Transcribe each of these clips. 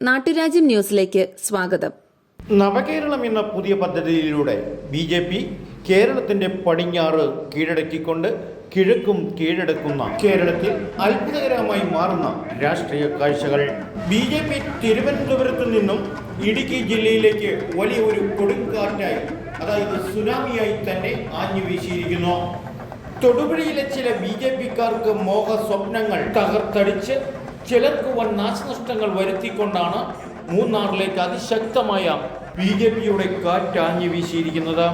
നാട്ടുരാജ്യം ന്യൂസിലേക്ക് സ്വാഗതം. നവകേരളം എന്ന പുതിയ പദ്ധതിയിലൂടെ ബി ജെ പി കേരളത്തിന്റെ പടിഞ്ഞാറ് കീഴടക്കിക്കൊണ്ട് കിഴക്കും കീഴടക്കുന്ന കേരളത്തിൽ അത്ഭുതകരമായി മാറുന്ന രാഷ്ട്രീയ കാഴ്ചകൾ. ബി ജെ പി തിരുവനന്തപുരത്ത് നിന്നും ഇടുക്കി ജില്ലയിലേക്ക് വലിയൊരു കൊടുങ്കാറ്റായി അതായത് സുനാമിയായി തന്നെ ആഞ്ഞു വീശിയിരിക്കുന്നു. തൊടുപുഴയിലെ ചില ബി ജെ പിക്കാർക്ക് മോഹ സ്വപ്നങ്ങൾ തകർത്തടിച്ച് ചിലർക്ക് വൻ നാശനഷ്ടങ്ങൾ വരുത്തിക്കൊണ്ടാണ് മൂന്നാറിലേക്ക് അതിശക്തമായ ബി ജെ പിയുടെ കാറ്റാഞ്ഞു വീശിയിരിക്കുന്നത്.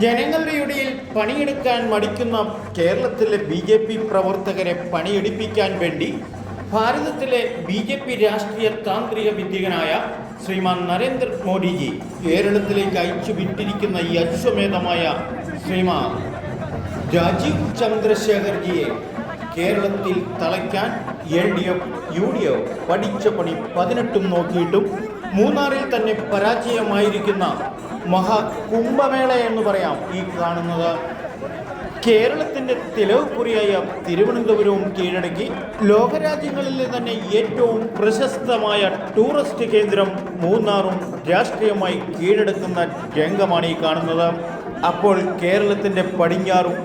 ജനങ്ങളുടെ ഇടയിൽ പണിയെടുക്കാൻ മടിക്കുന്ന കേരളത്തിലെ ബി ജെ പി പ്രവർത്തകരെ പണിയെടുപ്പിക്കാൻ വേണ്ടി ഭാരതത്തിലെ ബി ജെ പി രാഷ്ട്രീയ താന്ത്രിക വിദ്യകനായ ശ്രീമാൻ നരേന്ദ്രമോദിജി കേരളത്തിലേക്ക് അയച്ചു വിട്ടിരിക്കുന്ന ഈ അശ്വമേധമായ ശ്രീമാൻ രാജീവ് ചന്ദ്രശേഖർജിയെ കേരളത്തിൽ തളയ്ക്കാൻ L D F U D F പഠിച്ച പണി പതിനെട്ടും നോക്കിയിട്ടും മൂന്നാറിൽ തന്നെ പരാജയമായിരിക്കുന്ന മഹാകുംഭമേള എന്ന് പറയാം ഈ കാണുന്നത്. കേരളത്തിന്റെ തിലവുകുറിയായ തിരുവനന്തപുരവും കീഴടക്കി ലോകരാജ്യങ്ങളിലെ തന്നെ ഏറ്റവും പ്രശസ്തമായ ടൂറിസ്റ്റ് കേന്ദ്രം മൂന്നാറും രാഷ്ട്രീയമായി കീഴടക്കുന്ന രംഗമാണ് ഈ കാണുന്നത്. അപ്പോൾ കേരളത്തിന്റെ പടിഞ്ഞാറും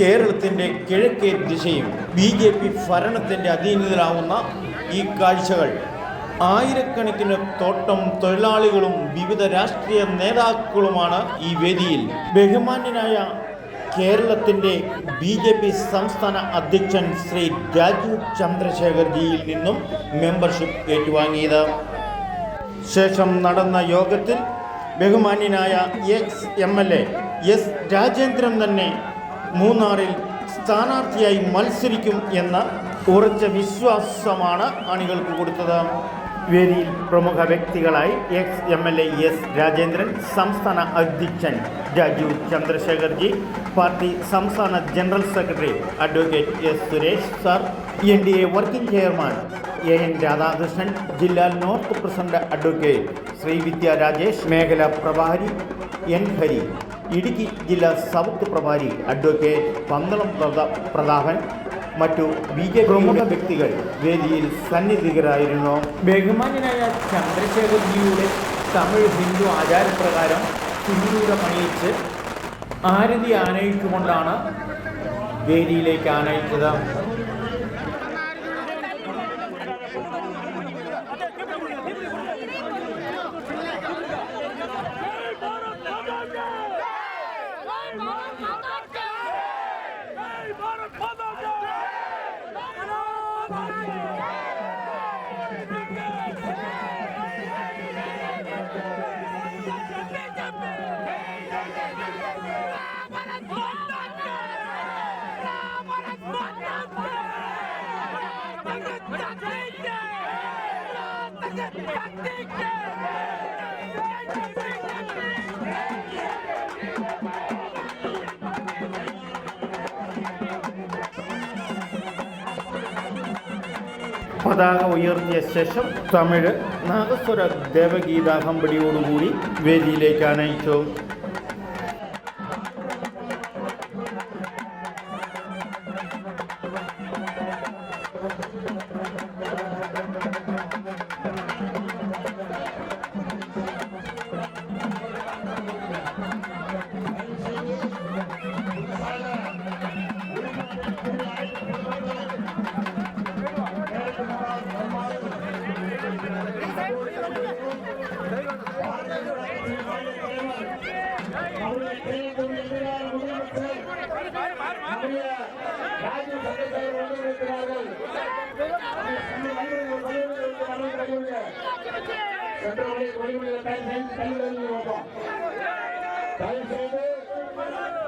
കേരളത്തിന്റെ കിഴക്കേ ദിശയും ബി ജെ പി ഭരണത്തിന്റെ അധീനതയിലാവുന്ന ഈ കാഴ്ചകൾ. ആയിരക്കണക്കിന് തോട്ടം തൊഴിലാളികളും വിവിധ രാഷ്ട്രീയ നേതാക്കളുമാണ് ഈ വേദിയിൽ. ബഹുമാന്യനായ കേരളത്തിന്റെ ബി ജെ പി സംസ്ഥാന അധ്യക്ഷൻ ശ്രീ രാജീവ് ചന്ദ്രശേഖർജിയിൽ നിന്നും മെമ്പർഷിപ്പ് ഏറ്റുവാങ്ങിയത്. ശേഷം നടന്ന യോഗത്തിൽ ബഹുമാന്യനായ ex M L A S Rajendran തന്നെ മൂന്നാറിൽ സ്ഥാനാർത്ഥിയായി മത്സരിക്കും എന്ന ഉറച്ച വിശ്വാസമാണ് അണികൾക്ക് കൊടുത്തത്. വേദിയിൽ പ്രമുഖ വ്യക്തികളായി ex M L A S Rajendran സംസ്ഥാന അധ്യക്ഷൻ രാജീവ് ചന്ദ്രശേഖർജി പാർട്ടി സംസ്ഥാന general secretary advocate S Suresh sir N D A working chairman A N Radhakrishnan ജില്ലാ north president advocate Srividya Rajesh മേഖല പ്രഭാരി എൻ ഹരി. ഇടുക്കി ജില്ലാ സൗത്ത് പ്രഭാരി അഡ്വക്കേറ്റ് പന്തളം പ്രതാ- പ്രതാപൻ മറ്റു ബി ജെ പ്രമുഖ വ്യക്തികൾ വേദിയിൽ സന്നിധികരായിരുന്നു. ബഹുമാന്യനായ ചന്ദ്രശേഖർജിയുടെ തമിഴ് ഹിന്ദു ആചാരപ്രകാരം സിന്ദൂരം അണിയിച്ച് ആരതി ആനയിച്ചുകൊണ്ടാണ് വേദിയിലേക്ക് ആനയിച്ചത്. പതാക ഉയർത്തിയ ശേഷം തമിഴ് നാഗസ്വര ദേവഗീതാഹമ്പടിയോടുകൂടി വേദിയിലേക്ക് ആനയിച്ചു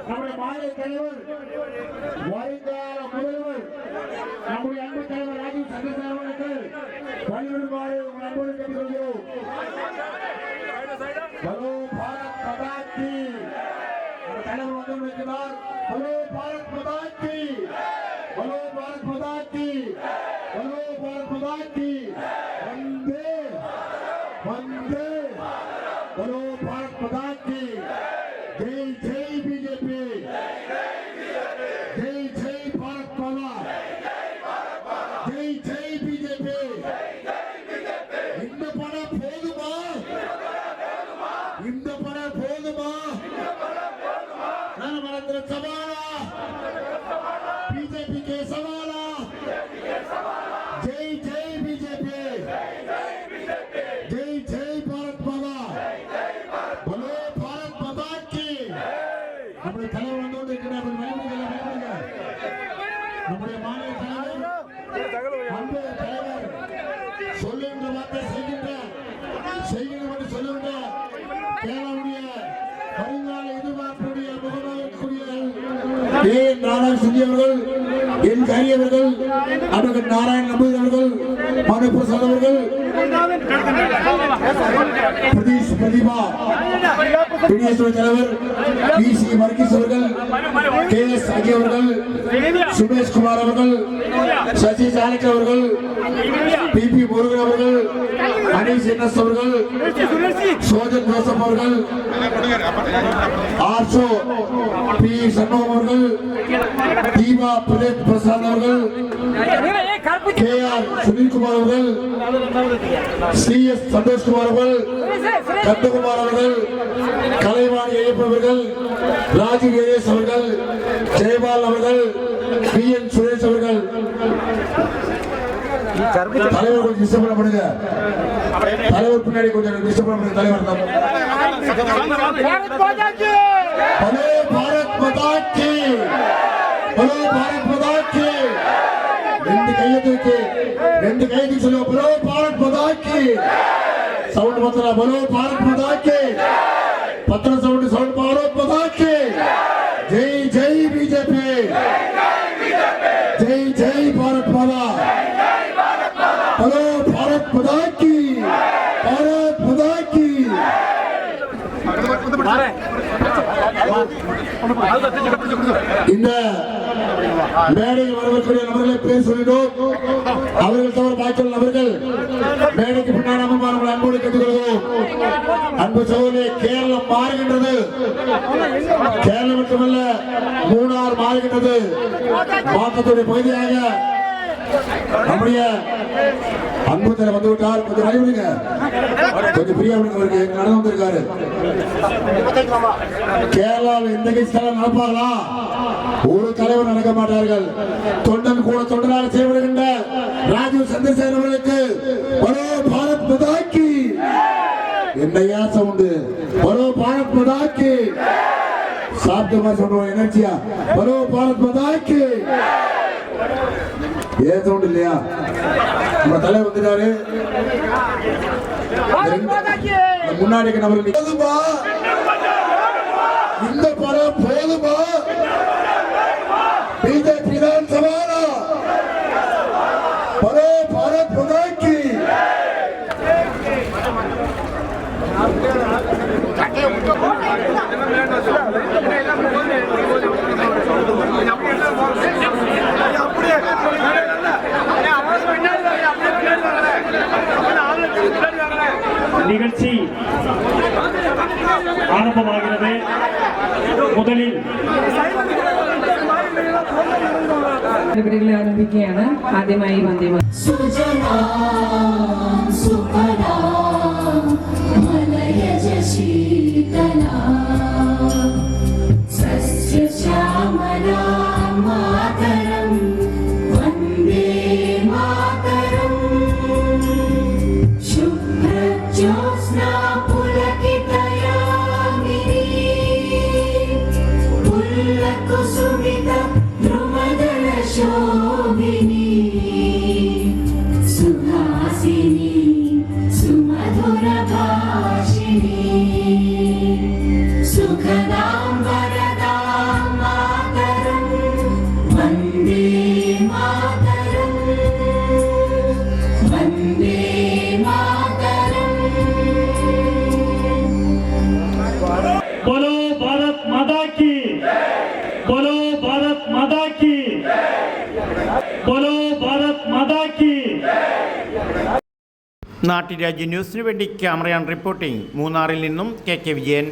நம்முடைய மாநில தலைவர் வருங்கால முதல்வர் நம்முடைய அன்பு தலைவர் ராஜீவ் சந்திரசேகர் அவர்கள் உங்கள் அன்போடு கேட்டுக்கொள்கிறோம் ஹலோ பாரத் தலைவர் வந்து இருக்கிறார் ஹலோ ஜெய் ஜெய் பிஜேபி ஜெய் ஜெய் பாரத் மாதா. பலே பாரத் மாதா கி. நம்முடைய தலைவர் வந்து கொண்டு இருக்கிறார் பயப்படுங்க பயப்படுங்க நம்முடைய மாநில தலைவர் அன்பு தலைவர் சொல்லுகின்ற வார்த்தை செய்கின்ற செய்கின்ற சொல்லுகின்ற கேரளாவுடைய வருங்கால எதிர்பார்ப்புடைய முகமாக கூடிய நாராயண் அவர்கள் என் கரி அவர்கள் நாராயண் நாராயண நம்பூதி அவர்கள் மனு பிரசாத் அவர்கள் பிரதீஷ் பிரதிபா பிடிஎஸ் தலைவர் பி சி வர்கீஸ் அவர்கள் கே எஸ் அஜய் அவர்கள் சுமேஷ் குமார் அவர்கள் சசி சாலிக் அவர்கள் பி பி முருகன் அவர்கள் அனீஸ் என்எஸ் அவர்கள் சோஜன் ஜோசப் அவர்கள் ஆர்சோ பி சண்முகம் அவர்கள் தீபா பிரதேஷ் பிரசாத் அவர்கள் கே ஆர் சுனில்குமார் அவர்கள் சி எஸ் சந்தோஷ்குமார் அவர்கள் கந்தகுமார் அவர்கள் கலைவாணி ஐயப்ப அவர்கள் ராஜீவ் கணேஷ் அவர்கள் ஜெயபால் அவர்கள் பி என் சுரேஷ் அவர்கள். தலைவர் கொஞ்சம் டிஸ்டர்ப் பண்ண பண்ணுங்க. தலைவர் பின்னாடி கொஞ்சம் டிஸ்டர்ப் பண்ண தலைவர் தான் பாரத் மதா கி. ஹலோ பாரத் மதா கி. ரெண்டு கையை தூக்கி రెండు కైది బలో భారత్ మదాకి సౌండ్ మాత్ర బలో భారత్ మదాకి పత్ర సౌండ్ సౌండ్ భారత్ మదాకి జై జై బీజేపీ జై జై భారత్ మాదా బలో భారత్ మదాకి భారత్ మదాకి இந்த மேடையில் வரக்கூடிய நபர்களை பேர் சொல்லிட்டோம் அவர்கள் தவிர பாய்ச்சல் நபர்கள் மேடைக்கு பின்னால் அம்மா அன்போடு கேட்டுக்கொள்கிறோம். அன்பு சோதனை கேரளம் மாறுகின்றது. கேரளம் மட்டுமல்ல மூணார் மாறுகின்றது. மாற்றத்துடைய பகுதியாக நம்முடைய அன்பு வந்து விட்டார் கொஞ்சம் வழி விடுங்க. கொஞ்சம் பிரியா விடுங்க அவருக்கு. எங்க நடந்து வந்திருக்காரு. கேரளாவில் எந்த கட்சித்தாலும் நடப்பார்களா? ஒரு தலைவர் நடக்க மாட்டார்கள். தொண்டன் கூட தொண்டராக செய்யப்படுகின்ற ராஜீவ் சந்திரசேகர் அவர்களுக்கு பரோ பாரத் மதாக்கி என்னையா சவுண்டு? பரோ பாரத் மதாக்கி சாப்பிட்ட மாதிரி சொல்றோம் எனர்ஜியா? பரோ பாரத் மதாக்கி ஏ சவுண்ட் இல்லையா? நம்ம தலை வந்துட்டாரு. முன்னாடி நபர் போதுமா? இந்த படம் போதுமா? பிஜேபி தான் சமானா பரோ பாரத் புதாக்கி கட்டையை ஆரம்பமாகிறது முதலில் ആരംഭിക്കുകയാണ് ആദ്യമായി വന്ദേ ശ്യാമല മാതരം നാട്ടുരാജ്യ ന്യൂസിനു വേണ്ടി ക്യാമറയാണ് റിപ്പോർട്ടിംഗ്. മൂന്നാറിൽ നിന്നും കെ കെ വിജയൻ